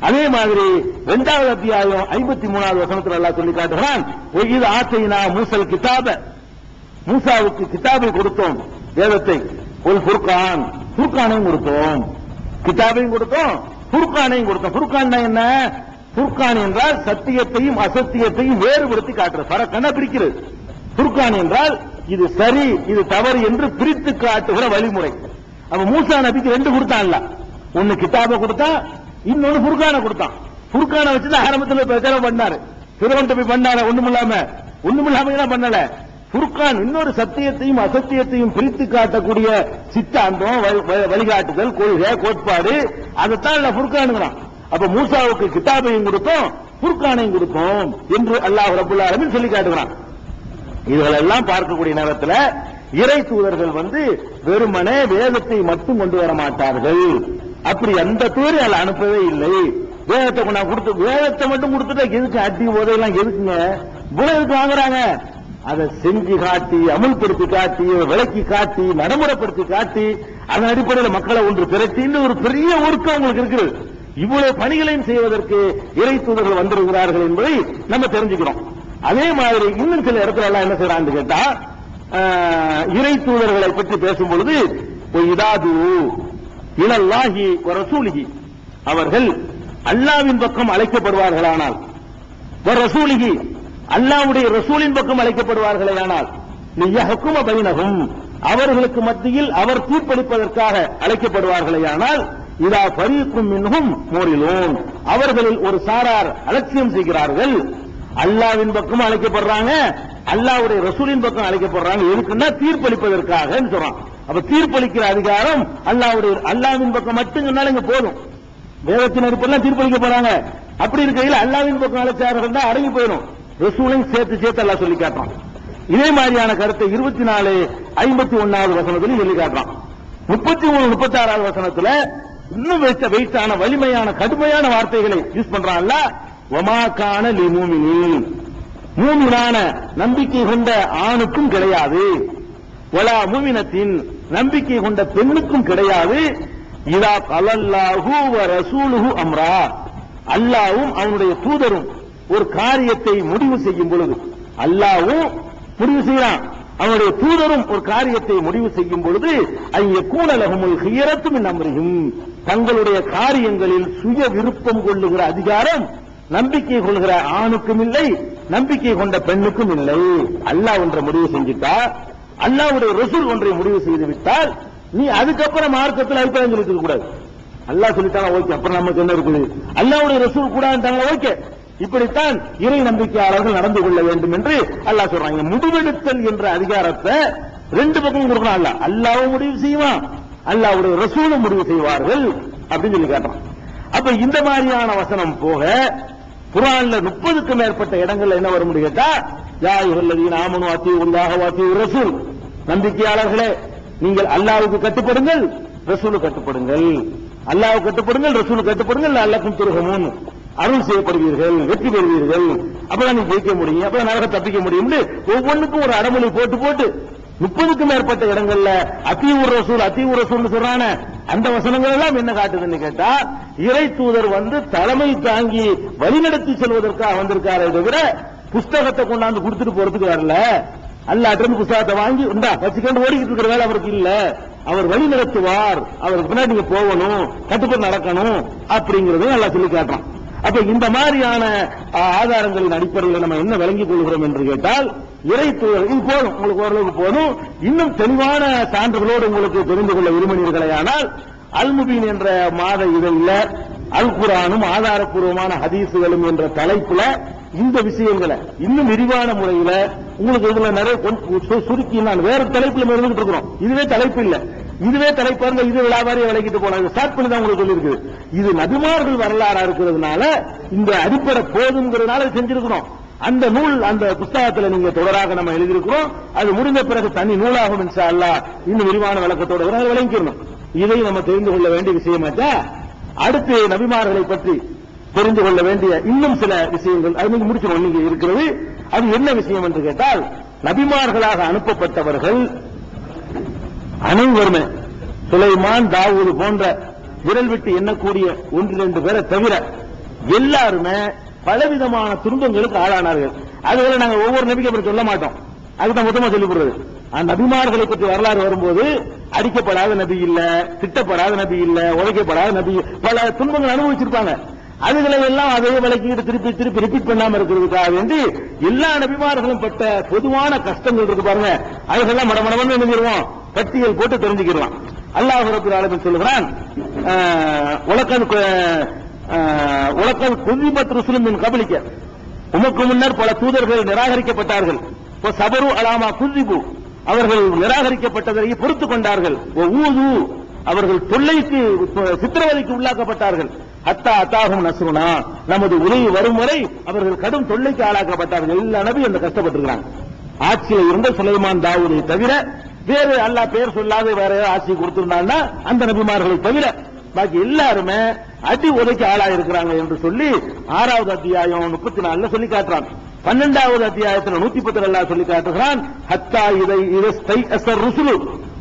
அதே மாதிரி இரண்டாவது அத்தியாயம் ஐம்பத்தி மூணாவது வசனத்தில் எல்லாம் சொல்லி காட்டுகிறான் இது ஆசைனா மூசல் கிதாப. மூசாவுக்கு கிதாபை கொடுத்தோம் வேதத்தை. ஒரு புர்கான் புர்கானையும் கொடுத்தோம். கிதாபையும் கொடுத்தோம். புர்கானையும் கொடுத்தோம். புர்கான் என்ன? புர்கான் என்றால் சத்தியத்தையும் அசத்தியத்தையும் வேறுபடுத்தி காட்டுறது பறக்கன பிரிக்கிறது. புர்கான் என்றால் இது சரி இது தவறு என்று பிரித்து காட்டுகிற வழிமுறை. அப்ப மூசா நபிக்கு ரெண்டு கொடுத்தான்ல. ஒன்னு கிதாபை கொடுத்தான் இன்னொன்னு புர்கான கொடுத்தான். புர்கான வச்சுதான் ஆரம்பத்தில் பிரச்சாரம் பண்ணாரு. திருவண்ட போய் பண்ணாரு ஒண்ணுமில்லாம. ஒண்ணுமில்லாம என்ன பண்ணல? புர்கான் இன்னொரு சத்தியத்தையும் அசத்தியத்தையும் பிரித்து காட்டக்கூடிய சித்தாந்தம் வழி- வழிகாட்டுதல் கொள்கை கோட்பாடு அதைத்தான் புர்கானுங்கிறான் அப்ப மூசாவுக்கு கிதாபையும் கொடுத்தோம் புர்கானையும் கொடுத்தோம் என்று அல்லாஹ் ரபுல் ஆலமீன் சொல்லி காட்டுகிறான். இதுகளெல்லாம் பார்க்கக்கூடிய நேரத்தில் இறை தூதர்கள் வந்து வெறுமனே வேதத்தை மட்டும் கொண்டு வர மாட்டார்கள். அப்படி எந்த பேரும் அதில் அனுப்பவே இல்லை. வேதத்தை கொண்டா கொடுத்து வேதத்தை மட்டும் கொடுத்துட்டா எதுக்கு அடி உதவிலாம் எதுக்குங்க? இவ்வளவு வாங்குறாங்க. அதை செஞ்சு காட்டி அமுல்படுத்தி காட்டி விளக்கி காட்டி நடைமுறைப்படுத்தி காட்டி அதன் அடிப்படையில் மக்களை ஒன்று திரட்டின்னு ஒரு பெரிய ஒர்க்கம் உங்களுக்கு இருக்குது. இவ்வளவு பணிகளையும் செய்வதற்கு இறை தூதர்கள் வந்திருக்கிறார்கள் என்பதை நம்ம தெரிஞ்சுக்கிறோம். அதே மாதிரி இன்னும் சில இடத்துல எல்லாம் என்ன செய்யறான்னு கேட்டா ஆஹ், இறை தூதர்களை பற்றி பேசும்பொழுது இதாது இலல்லாஹி ரசூலிகி அவர்கள் அல்லாவின் பக்கம் அழைக்கப்படுவார்களானால் ரசூலிகி அல்லாவுடைய ரசூலின் பக்கம் அழைக்கப்படுவார்களேயானால் லியஹ்கும பைனஹும் அவர்களுக்கு மத்தியில் அவர் தீர்ப்பளிப்பதற்காக அழைக்கப்படுவார்களேயானால் இதா ஃபரீக்கும் மின்னும் மோரிலோன். அவர்களில் ஒரு சாரார் அலட்சியம் செய்கிறார்கள். அல்லாவின் பக்கம் அழைக்கப்படுறாங்க அல்லாவுடைய ரசூலின் பக்கம் அழைக்கப்படுறாங்க. எதுக்குன்னா தீர்ப்பளிப்பதற்காக சொல்றான். அப்ப தீர்ப்பளிக்கிற அதிகாரம் அல்லாவுடைய அல்லாவின் பக்கம் மட்டும் சொன்னாலும் போதும். வேதத்தின் அடிப்படையில் தீர்ப்பளிக்க போறாங்க. அப்படி இருக்கையில் அல்லாவின் பக்கம் அழைச்சார்கள் தான் அடங்கி போயிடும். ரசூலையும் சேர்த்து சேர்த்து அல்லா சொல்லி காட்டுறான். இதே மாதிரியான கருத்தை இருபத்தி நாலு ஐம்பத்தி ஒன்னாவது வசனத்திலும் சொல்லி காட்டுறான். முப்பத்தி மூணு முப்பத்தி ஆறாவது வசனத்துல இன்னும் வைத்த வெயிட்டான வலிமையான கடுமையான வார்த்தைகளை யூஸ் பண்றான்ல. ஒமாக்கான லிமூமினின் மூமினான. நம்பிக்கை கொண்ட ஆணுக்கும் கிடையாது. ஒலா மூமினத்தின் நம்பிக்கை கொண்ட பெண்ணுக்கும் கிடையாது. இதா கலல்லாஹு வ ரசூலுஹு அம்ரா. அல்லாவும் அவனுடைய தூதரும் ஒரு காரியத்தை முடிவு செய்யும் பொழுது அல்லாவும் முடிவு செய்யறான் அவனுடைய தூதரும் ஒரு காரியத்தை முடிவு செய்யும் பொழுது ஐய கூடலகமுல் ஹியரத்தும் நம்புகிறோம் தங்களுடைய காரியங்களில் சுய விருப்பம் கொள்ளுகிற அதிகாரம் நம்பிக்கை கொள்கிற ஆணுக்கும் இல்லை நம்பிக்கை கொண்ட பெண்ணுக்கும் இல்லை. அல்லாஹ் என்ற முடிவு செஞ்சுட்டா அல்லாவுடைய ரசூல் ஒன்றை முடிவு செய்து விட்டால் நீ அதுக்கப்புறம் மார்க்கத்தில் அபிப்பிராயம் சொல்லிட்டு கூடாது. அல்லாஹ் சொல்லிட்டாங்க ஓகே அப்புறம் நமக்கு என்ன இருக்குது? அல்லாவுடைய ரசூல் கூடாதுட்டாங்க ஓகே. இப்படித்தான் இறை நம்பிக்கையாளர்கள் நடந்து கொள்ள வேண்டும் என்று அல்லாஹ் சொல்றாங்க முடிவெடுத்தல் என்ற அதிகாரத்தை ரெண்டு பக்கம் கொடுக்கணும் அல்ல அல்லாவும் முடிவு செய்வான் அல்லாவுடைய ரசூலும் முடிவு செய்வார்கள் அப்படின்னு சொல்லி கேட்டான் அப்ப இந்த மாதிரியான வசனம் போக குரான்ல முப்பதுக்கு மேற்பட்ட இடங்கள்ல என்ன வரும் கேட்டா யா இவல்லதீன் ஆமனு அத்தி உள்ளாக வாத்தி ரசூல். நம்பிக்கையாளர்களே நீங்கள் அல்லாவுக்கு கட்டுப்படுங்கள் ரசூலு கட்டுப்படுங்கள். அல்லாஹ் கட்டுப்படுங்கள் ரசூலுக்கு கட்டுப்படுங்கள் அல்லாக்கும் துருகமும் அருள் செய்யப்படுவீர்கள் வெற்றி பெறுவீர்கள். அப்பதான் நீ ஜெயிக்க முடியும் அப்பதான் நரக தப்பிக்க முடியும் ஒவ்வொன்றுக்கும் ஒரு அடமொழி போட்டு போட்டு முப்பதுக்கும் மேற்பட்ட இடங்கள்ல அத்தீவுர் ரசூல் அத்தீவுர் ரசூல் சொல்றான அந்த வசனங்கள் எல்லாம் என்ன காட்டுதுன்னு கேட்டா இறை தூதர் வந்து தலைமை தாங்கி வழிநடத்தி செல்வதற்காக வந்திருக்காரே தவிர புஸ்தகத்தை கொண்டாந்து கொடுத்துட்டு போறதுக்கு வரல. அல்லாட்டிருந்து புஸ்தகத்தை வாங்கி உண்டா? வச்சுக்கொண்டு ஓடிக்கிட்டு இருக்கிற வேலை அவருக்கு இல்ல. அவர் வழி நடத்துவார். அவருக்கு பின்னாடி நீங்க போகணும் கட்டுப்பட்டு நடக்கணும் அப்படிங்கறதையும் நல்லா சொல்லி காட்டுறான். அப்ப இந்த மாதிரியான ஆதாரங்களின் அடிப்படையில் நம்ம என்ன விளங்கிக் கொள்கிறோம் என்று கேட்டால் இறை இது போதும் உங்களுக்கு ஓரளவுக்கு போதும். இன்னும் தெளிவான சான்றுகளோடு உங்களுக்கு தெரிந்து கொள்ள விரும்பினீர்களேயானால் அல்முபீன் என்ற மாத இதழில் அல் குரானும் ஆதாரப்பூர்வமான ஹதீசுகளும் என்ற தலைப்புல இந்த விஷயங்களை இன்னும் விரிவான முறையில உங்களுக்கு இதுல நிறைய சுருக்கி நான் வேற தலைப்புல இருந்துகிட்டு இருக்கிறோம். இதுவே தலைப்பு இல்ல. இதுவே தலைப்பாருங்க இது வியாபாரியை விளக்கிட்டு போனாங்க. ஸ்டார்ட் பண்ணி தான் உங்களுக்கு சொல்லியிருக்குது இது நபிமார்கள் வரலாறா இருக்கிறதுனால இந்த அடிப்படை போதுங்கிறதுனால செஞ்சிருக்கிறோம். அந்த நூல் அந்த புஸ்தகத்துல நீங்க தொடராக நம்ம எழுதியிருக்கிறோம். அது முடிந்த பிறகு தனி நூலாகும் இன்ஷா இன்னும் விரிவான விளக்கத்தோட கூட அதை விளங்கிக்கணும். இதை நம்ம தெரிந்து கொள்ள வேண்டிய விஷயமாச்சா அடுத்து நபிமார்களை பற்றி தெரிந்து கொள்ள வேண்டிய இன்னும் சில விஷயங்கள் அது நீங்க முடிச்சிடும் நீங்க இருக்கிறது. அது என்ன விஷயம் என்று கேட்டால் நபிமார்களாக அனுப்பப்பட்டவர்கள் அனைவருமே சுலைமான் தாவூது போன்ற விரல் விட்டு எண்ணக்கூடிய ஒன்று ரெண்டு பேரை தவிர எல்லாருமே பலவிதமான துன்பங்களுக்கு ஆளானார்கள். அதுகளை நாங்கள் ஒவ்வொரு நபிக்கு பற்றி சொல்ல மாட்டோம். அதுதான் மொத்தமா சொல்லி போடுறது அந்த நபிமார்களை பற்றி வரலாறு வரும்போது அடிக்கப்படாத நபி இல்ல திட்டப்படாத நபி இல்ல உழைக்கப்படாத நபி பல துன்பங்கள் அனுபவிச்சிருப்பாங்க. அதுகளை எல்லாம் அதே விளக்கிட்டு திருப்பி திருப்பி ரிப்பீட் பண்ணாம இருக்கிறதுக்காக வேண்டி எல்லா நபிமார்களும் பட்ட பொதுவான கஷ்டங்கள் இருக்கு பாருங்க. அதுக்கெல்லாம் மடமடமன்னு நினைஞ்சிருவோம் பட்டியல் போட்டு தெரிஞ்சுக்கிறோம் அல்லாஹ் ரபுல் ஆலமீன் சொல்லுகிறான் உலக்கன் உலக்கன் கு- குதிபத் ருசுலும் கபலிக்க உமக்கு முன்னர் பல தூதர்கள் நிராகரிக்கப்பட்டார்கள். இப்போ சபரு அலாமா குதிபு. அவர்கள் நிராகரிக்கப்பட்டதை பொறுத்துக் கொண்டார்கள். ஓ ஊது. அவர்கள் தொல்லைக்கு சித்திரவதைக்கு உள்ளாக்கப்பட்டார்கள். அத்தா அத்தாகும் நசுருனா நமது உதவி வரும் வரை அவர்கள் கடும் தொல்லைக்கு ஆளாக்கப்பட்டார்கள் எல்லா நபி அந்த கஷ்டப்பட்டிருக்கிறாங்க. ஆட்சியில் இருந்த சுலைமான் தாவூதை தவிர வேறு அல்லாஹ் பேர் சொல்லாத வேற ஏதாவது ஆட்சி கொடுத்திருந்தாங்கன்னா அந்த நபிமார்களை தவிர பாக்கி எல்லாருமே அடி உதைக்கு ஆளாயிருக்கிறாங்க என்று சொல்லி ஆறாவது அத்தியாயம் முப்பத்தி நாலுல சொல்லி காட்டுறான். பன்னெண்டாவது அத்தியாயத்தில் நூத்தி பத்து அல்லாஹ் சொல்லி காட்டுகிறான் ஹத்தா இதை இதை ருசுலு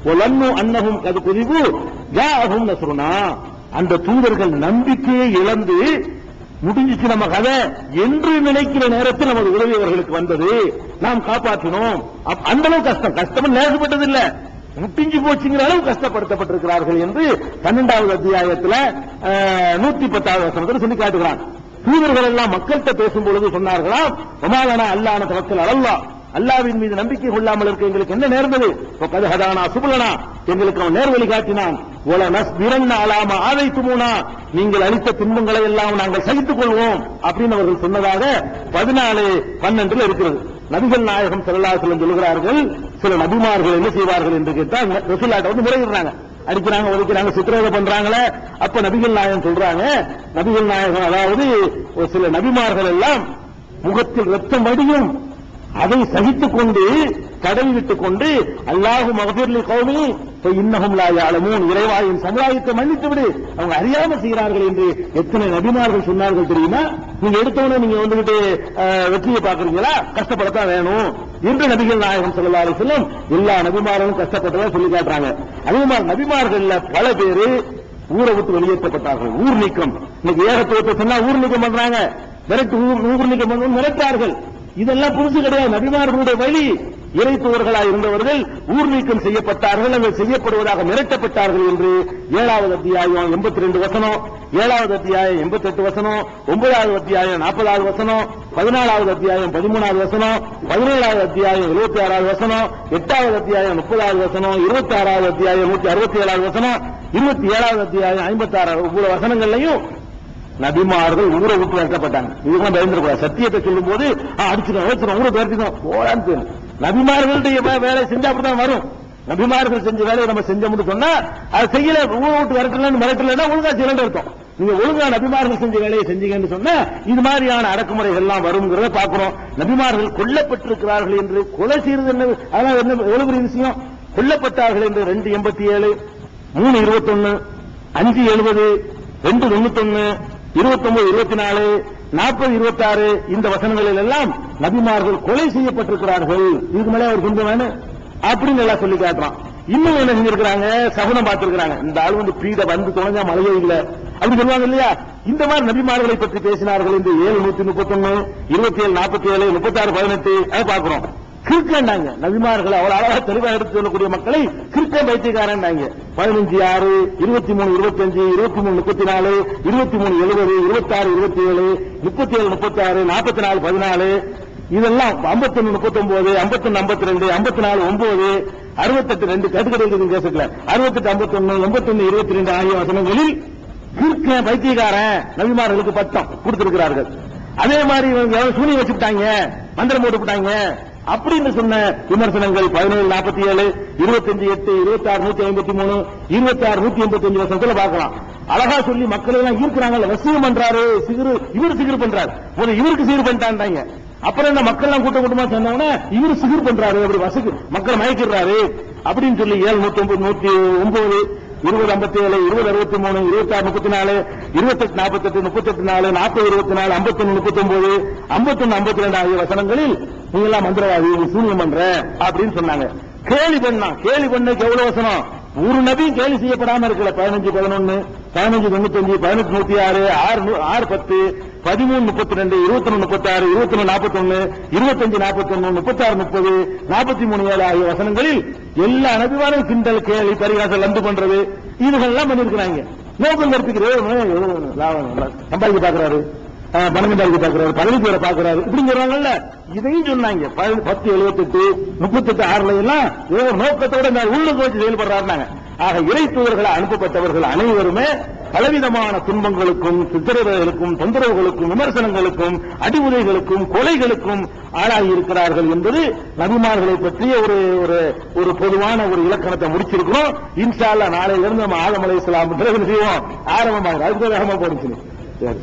ஒலன்னு அன்னகும் அது குதிவு ஜாகும் நஸ்ருனா அந்த தூதர்கள் நம்பிக்கையை இழந்து முடிஞ்சிச்சு நம்ம கதை. என்று நினைக்கிற நேரத்தில் நமது உதவியவர்களுக்கு வந்தது. நாம் காப்பாற்றினோம். அந்த அளவு கஷ்டம். கஷ்டம் நேசப்பட்டது இல்ல முட்டிஞ்சு போச்சுங்கிற அளவு கஷ்டப்படுத்தப்பட்டிருக்கிறார்கள் என்று பன்னெண்டாவது அத்தியாயத்துல அஹ், நூத்தி பத்தாவது வசனத்தில் சொல்லி காட்டுகிறான். தூதர்கள் எல்லாம் மக்கள்கிட்ட பேசும் பொழுது சொன்னார்களாம் ஒமாலனா அல்லான தவக்கல் அல்லா அல்லாவின் மீது நம்பிக்கை கொள்ளாமல் இருக்க எங்களுக்கு என்ன நேர்ந்தது? கது சுபலனா எங்களுக்கு அவன் நேர்வழி காட்டினான். ஒல நஸ் விரண்ண அலாம ஆதைத்துமூனா நீங்கள் அளித்த துன்பங்களை எல்லாம் நாங்கள் சகித்துக் கொள்வோம். அப்படின்னு அவர்கள் சொன்னதாக பதினாலு பன்னெண்டுல இருக்கிறது. நபிகள் நாயகம் செல்லாசலம் சொல்கிறார்கள் சில நபிமார்கள் என்ன செய்வார்கள் என்று கேட்டால் ரசூல்லாட்ட வந்து முறையிடுறாங்க. அடிக்கிறாங்க ஒதுக்கிறாங்க சித்திரவதை பண்றாங்களே. அப்ப நபிகள் நாயகம் சொல்றாங்க நபிகள் நாயகம் அதாவது ஒரு சில நபிமார்கள் எல்லாம் முகத்தில் ரத்தம் வடியும். அதை சகித்துக் கொண்டு கடல் விட்டுக் கொண்டு அல்லாஹு மகபீர்லி கௌமி இன்னகும் லா யாலமூன். இறைவாயின் சமுதாயத்தை மன்னித்து விடு அவங்க அறியாம செய்கிறார்கள் என்று எத்தனை நபிமார்கள் சொன்னார்கள் தெரியுமா? நீங்க எடுத்தவொடனே நீங்க வந்துகிட்டு வெற்றியை பாக்குறீங்களா கஷ்டப்படத்தான் வேணும் என்று நபிகள் நாயகம் ஸல்லல்லாஹு சொல்லும் எல்லா நபிமார்களும் கஷ்டப்பட்டதா சொல்லி காட்டுறாங்க. அதே மாதிரி நபிமார்கள்ல பல பேரு ஊரை விட்டு வெளியேற்றப்பட்டார்கள். ஊர் நீக்கம். இன்னைக்கு ஏகத்துவத்தை சொன்னா ஊர் நீக்கம் பண்றாங்க. மிரட்டு ஊர் ஊர் நீக்கம் பண்ணுவோம் மிரட்டார்கள். இதெல்லாம் புதுசு கிடையாது. நபிமார்களுடைய வழி. இறை இருந்தவர்கள் ஊர் நீக்கம் செய்யப்பட்டார்கள் அல்லது செய்யப்படுவதாக மிரட்டப்பட்டார்கள் என்று ஏழாவது அத்தியாயம் எண்பத்தி ரெண்டு வசனம் ஏழாவது அத்தியாயம் எண்பத்தி எட்டு வசனம் ஒன்பதாவது அத்தியாயம் நாற்பதாவது வசனம் பதினாலாவது அத்தியாயம் பதிமூணாவது வசனம் பதினேழாவது அத்தியாயம் இருபத்தி ஆறாவது வசனம் எட்டாவது அத்தியாயம் முப்பதாவது வசனம் இருபத்தி ஆறாவது அத்தியாயம் நூத்தி அறுபத்தி ஏழாவது வசனம் இருபத்தி ஏழாவது அத்தியாயம் ஐம்பத்தி ஆறாவது ஒவ்வொரு வசனங்கள்லையும் நபிமார்கள் ஊரை விட்டு வைக்கப்பட்டாங்க இதுதான் பயந்துருக்கூடாது சத்தியத்தை சொல்லும் போது அடிச்சிடும் வச்சிடும் ஊரை பேர்த்திடும் போடான்னு தெரியும் நபிமார்களுடைய வேலை செஞ்சா அப்படிதான் வரும். நபிமார்கள் செஞ்ச வேலையை நம்ம செஞ்சோம்னு சொன்னா அது செய்யல ஊரை விட்டு வரட்டலன்னு மிரட்டலன்னா ஒழுங்கா செய்யலன்னு இருக்கும். நீங்க ஒழுங்கா நபிமார்கள் செஞ்ச வேலையை செஞ்சீங்கன்னு சொன்னா இது மாதிரியான அடக்குமுறைகள் எல்லாம் வருங்கிறத பாக்குறோம் நபிமார்கள் கொல்லப்பட்டிருக்கிறார்கள் என்று கொலை செய்யறது என்ன அதெல்லாம் என்ன எவ்வளவு பெரிய விஷயம்? கொல்லப்பட்டார்கள் என்று ரெண்டு எண்பத்தி ஏழு மூணு இருபத்தொன்னு அஞ்சு எழுபது ரெண்டு தொண்ணூத்தொன்னு இருபத்தொன்பது இருபத்தி நாலு நாற்பது இருபத்தாறு இந்த வசனங்களில் எல்லாம் நபிமார்கள் கொலை செய்யப்பட்டிருக்கிறார்கள். இதுக்கு மேலே அவர் கொஞ்சம் வேணும் அப்படின்னு எல்லாம் சொல்லி காட்டுறான். இன்னும் என்ன செஞ்சிருக்கிறாங்க? சகுனம் பார்த்திருக்கிறாங்க. இந்த ஆள் வந்து பீட வந்து தொலைஞ்சா மழையே இல்ல. அப்படி சொல்லுவாங்க இல்லையா? இந்த மாதிரி நபிமார்களை பற்றி பேசினார்கள். இந்த ஏழு நூத்தி முப்பத்தொன்னு இருபத்தி ஏழு நாற்பத்தி ஏழு முப்பத்தாறு பதினெட்டு அதை பார்க்கிறோம். கிறுக்கண்டாங்க நபிமார்கள் அவ்வளவு அழகா தெளிவாக எடுத்து சொல்லக்கூடிய மக்களை கிறுக்க பைத்தியக்காரன் பதினஞ்சு ஆறு இருபத்தி மூணு இருபத்தஞ்சு இருபத்தி மூணு முப்பத்தி நாலு இருபத்தி மூணு எழுபது இருபத்தாறு இருபத்தி ஏழு முப்பத்தி ஏழு முப்பத்தி ஆறு நாற்பத்தி நாலு பதினாலு. இதெல்லாம் ஐம்பத்தொன்னு முப்பத்தொன்பது ஐம்பத்தொன்னு ஐம்பத்தி ரெண்டு ஐம்பத்தி நாலு ஒன்பது அறுபத்தெட்டு ரெண்டு கட்டுக்கடை கேசத்துல அறுபத்தெட்டு ஐம்பத்தொன்னு எண்பத்தொன்னு இருபத்தி ரெண்டு ஆகிய வசனங்களில் கிறுக்க பைத்தியக்காரன் நபிமார்களுக்கு பட்டம் கொடுத்திருக்கிறார்கள். அதே மாதிரி இவங்க சூனியம் வச்சுட்டாங்க மந்திரம் போட்டுவிட்டாங்க அப்படின்னு சொன்ன விமர்சனங்கள் பதினேழு நாற்பத்தி ஏழு இருபத்தஞ்சு எட்டு இருபத்தி ஆறு நூத்தி ஐம்பத்தி மூணு இருபத்தி ஆறு நூத்தி எண்பத்தி அஞ்சு வருஷத்துல பார்க்கலாம். அழகா சொல்லி மக்கள் எல்லாம் ஈர்க்கிறாங்கல்ல வசியம் பண்றாரு சிகிரு இவர் சிகிர் பண்றாரு. ஒரு இவருக்கு சிகிர் பண்ணிட்டான்றாங்க அப்புறம் என்ன மக்கள் எல்லாம் கூட்டம் கூட்டமா சொன்னாங்கன்னா இவர் சிகிர் பண்றாரு அப்படி வசதி மக்கள் மயக்கிறாரு அப்படின்னு சொல்லி ஏழு நூத்தி ஒன்பது நூத்தி ஒன்பது இருபது ஐம்பத்தி ஏழு இருபது அறுபத்தி மூணு இருபத்தி ஆறு முப்பத்தி நாலு இருபத்தெட்டு நாற்பத்தெட்டு முப்பத்தெட்டு நாலு நாற்பது இருபத்தி நாலு ஐம்பத்தொன்னு முப்பத்தி ஒன்பது ஐம்பத்தொன்னு ஐம்பத்தி ரெண்டு ஆகிய வசனங்களில் நீங்க எல்லாம் மந்திரவாதி நீ சூனியம் பண்ற அப்படின்னு சொன்னாங்க. கேலி பண்ணா கேலி பண்ணக்கு எவ்வளவு வசனம் ஒரு நபியும் கேலி செய்யப்படாம இருக்கல. பதினஞ்சு பதினொன்னு பதினஞ்சு தொண்ணூத்தஞ்சு பதினெட்டு நூத்தி ஆறு ஆறு நூ- ஆறு பத்து பதிமூணு முப்பத்தி ரெண்டு இருபத்தி ஒன்று முப்பத்தி ஆறு இருபத்தி ஒன்று நாற்பத்தி ஒன்னு இருபத்தஞ்சு நாற்பத்தி ஒன்னு முப்பத்தி ஆறு முப்பது நாற்பத்தி மூணு ஏழு ஆகிய வசனங்களில் எல்லா நபிமாரும் கிண்டல் கேலி பரிகாசம் லந்து பண்றது இதுகள்லாம் பண்ணிருக்கிறாங்க நோக்கம் கற்பிக்கிறது சம்பாதிக்க பாக்குறாரு. ஆஹ் பாக்குறாரு பழனி பேரை பாக்குறாரு இப்படிங்கிறாங்கல்ல இதையும் சொன்னாங்க. ப- பத்து எழுபத்தெட்டு முப்பத்தெட்டு ஆறுல எல்லாம் ஏதோ ஒரு நோக்கத்தோட இந்த உள்ளுக்கு வச்சு செயல்படுறாருனாங்க ஆக இறை தூதர்களை அனுப்பப்பட்டவர்கள் அனைவருமே பலவிதமான துன்பங்களுக்கும் சித்திரவதைகளுக்கும் தொந்தரவுகளுக்கும் விமர்சனங்களுக்கும் அடிவுரைகளுக்கும் கொலைகளுக்கும் ஆளாகியிருக்கிறார்கள் என்பது நபிமார்களை பற்றிய ஒரு ஒரு ஒரு பொதுவான ஒரு இலக்கணத்தை முடிச்சிருக்கிறோம். இன்ஷால்லா நாளையிலிருந்து நம்ம ஆதம் அலை இஸ்லாம் செய்வோம்? ஆரம்பமாக அதுக்கு வேகமா போடுச்சு சரி.